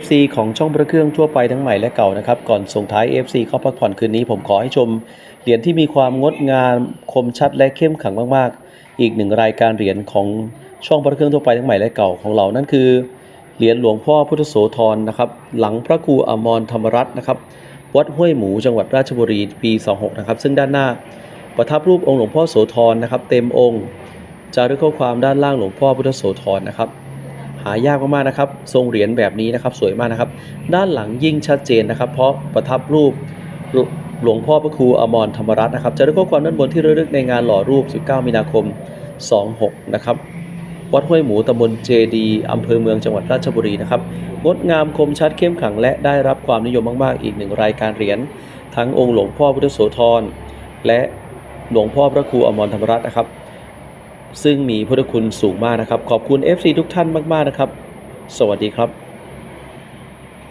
FC ของช่องพระเครื่องทั่วไปทั้งใหม่และเก่านะครับ ก่อนส่งท้าย FC เข้าพักผ่อนคืนนี้ผมขอให้ชม เหรียญที่มีความงดงามคมชัดและเข้มขังมากๆ อีกหนึ่งรายการเหรียญของช่องพระเครื่องทั่วไปทั้งใหม่และเก่าของเรานั่นคือเหรียญหลวงพ่อพุทธโสธรนะครับ หลังพระครูอมรธรรมรัตน์นะครับ วัดห้วยหมูจังหวัดราชบุรีปี 26 นะครับ ซึ่งด้านหน้า ประทับรูปองค์หลวงพ่อโสธรนะครับ เต็มองค์จารึกข้อความด้านล่างหลวงพ่อพุทธโสธรนะครับ หายากมากๆนะครับ ทรงเหรียญแบบนี้นะครับสวยมากนะครับ ด้านหลังยิ่งชัดเจนนะครับ เพราะประทับรูปหลวงพ่อพระครูอมรธรรมรัตน์นะครับจารึกข้อความด้านบนที่ระลึกในงานหล่อรูป 19 มีนาคม 26 นะครับ วัดห้วยหมูตำบลเจดีอำเภอเมืองจังหวัดราชบุรีนะครับงดงามคมชัดเข้มขังและได้รับความนิยมมากๆ อีกหนึ่งรายการเหรียญทั้งองค์หลวงพ่อพุทธโสธรและหลวงพ่อพระครูอมรธรรมรัตน์นะครับ ซึ่งมีพุทธคุณสูงมากนะครับ ขอบคุณ FC ทุกท่านมาก ๆ นะครับ สวัสดีครับ